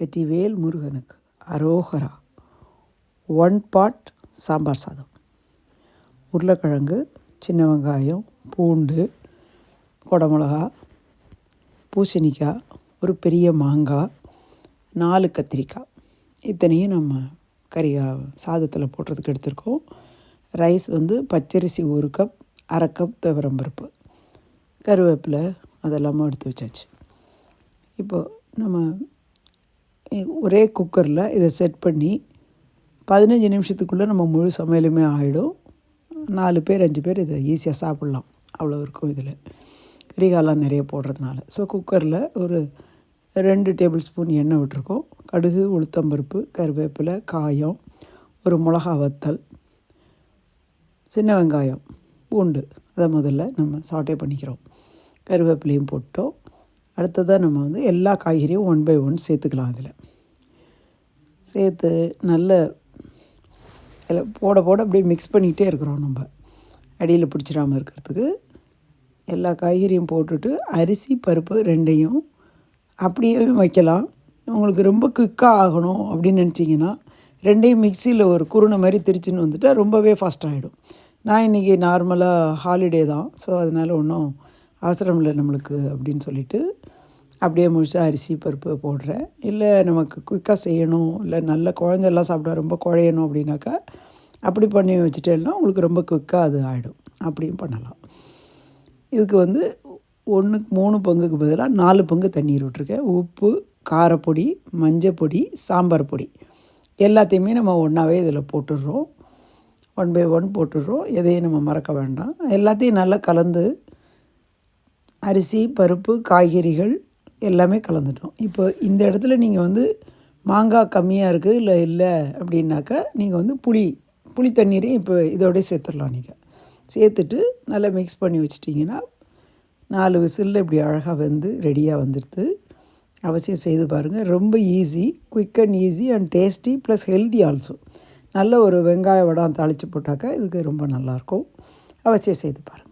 வெற்றிவேல் முருகனுக்கு. அரோகரா. One pot sambar சாதம். உருளைக்கிழங்கு சின்ன வெங்காயம் பூண்டு குடமிளகா பூசணிக்காய் ஒரு பெரிய மாங்காய் நாலு கத்திரிக்காய். இத்தனையும் நம்ம கறியா சாதத்தில் போடுறதுக்கு எடுத்திருக்கோம். ரைஸ் வந்து பச்சரிசி ஒரு கப் அரை கப் துவரம்பருப்பு கருவேப்பிலை அதெல்லாமும் எடுத்து வச்சாச்சு. இப்போது நம்ம ஒரே குக்கரில் இதை செட் பண்ணி பதினஞ்சு நிமிஷத்துக்குள்ளே நம்ம முழு சமையலுமே ஆகிடும் நாலு பேர் அஞ்சு பேர் இதை ஈஸியாக சாப்பிட்லாம். அவ்வளோ இருக்கும் இதில். கறிகாலாம் நிறைய போடுறதுனால. ஸோ குக்கரில் ஒரு ரெண்டு டேபிள் ஸ்பூன் எண்ணெய் விட்டுருக்கோம். கடுகு உளுத்தம்பருப்பு கருவேப்பிலை காயம் ஒரு மிளகா வத்தல் சின்ன வெங்காயம் பூண்டு. அதை முதல்ல நம்ம சாட்டே பண்ணிக்கிறோம். கருவேப்பிலையும் போட்டோம். அடுத்ததாக நம்ம வந்து எல்லா காய்கறியும் ஒன் பை ஒன் சேர்த்துக்கலாம் அதில் சேர்த்து நல்ல எல்லாம் போட போட அப்படியே மிக்ஸ் பண்ணிகிட்டே இருக்கிறோம் நம்ம. அடியில் பிடிச்சிடாமல் இருக்கிறதுக்கு எல்லா காய்கறியும் போட்டுட்டு அரிசி பருப்பு ரெண்டையும் அப்படியே வைக்கலாம். உங்களுக்கு ரொம்ப குயிக்காக ஆகணும் அப்படின்னு நினச்சிங்கன்னா ரெண்டையும் மிக்சியில் ஒரு குருணை மாதிரி திரிச்சின்னு வந்துட்டால் ரொம்பவே ஃபாஸ்ட் ஆகிடும் நான் இன்றைக்கி நார்மலாக ஹாலிடே தான். ஸோ அதனால் ஒன்றும் அவசரம் இல்லை நம்மளுக்கு அப்படின்னு சொல்லிவிட்டு அப்படியே முழுசாக அரிசி பருப்பு போடுறேன். இல்லை நமக்கு குயிக்காக செய்யணும். இல்லை நல்ல குழந்தையெல்லாம் சாப்பிட ரொம்ப குழையணும் அப்படின்னாக்கா அப்படி பண்ணி வச்சுட்டேன்னா உங்களுக்கு ரொம்ப குயிக்காக அது ஆகிடும் அப்படியும் பண்ணலாம். இதுக்கு வந்து ஒன்றுக்கு மூணு பங்குக்கு பதிலாக நாலு பங்கு தண்ணீர் விட்டுருக்கேன். உப்பு காரப்பொடி மஞ்சள் பொடி சாம்பார் பொடி. எல்லாத்தையுமே நம்ம ஒன்றாவே இதில் போட்டுடுறோம். ஒன் பை ஒன் போட்டுடுறோம். எதையும் நம்ம மறக்க வேண்டாம். எல்லாத்தையும் நல்லா கலந்து அரிசி பருப்பு காய்கறிகள் எல்லாமே கலந்துட்டோம். இப்போ இந்த இடத்துல நீங்கள் வந்து மாங்காய் கம்மியாக இருக்குது இல்லை இல்லை அப்படின்னாக்கா நீங்கள் வந்து புளி புளி தண்ணீரையும் இப்போ இதோடய சேர்த்துடலாம் நீங்கள் சேர்த்துட்டு நல்லா மிக்ஸ் பண்ணி வச்சிட்டிங்கன்னா நாலு விசிலில் இப்படி அழகாக வந்து ரெடியாக வந்துடுது. அவசியம் செய்து பாருங்கள் ரொம்ப easy quick and easy and tasty plus healthy also நல்ல ஒரு வெங்காய வடம் தாளித்து போட்டாக்கா இதுக்கு ரொம்ப நல்லாயிருக்கும் அவசியம் செய்து பாருங்கள்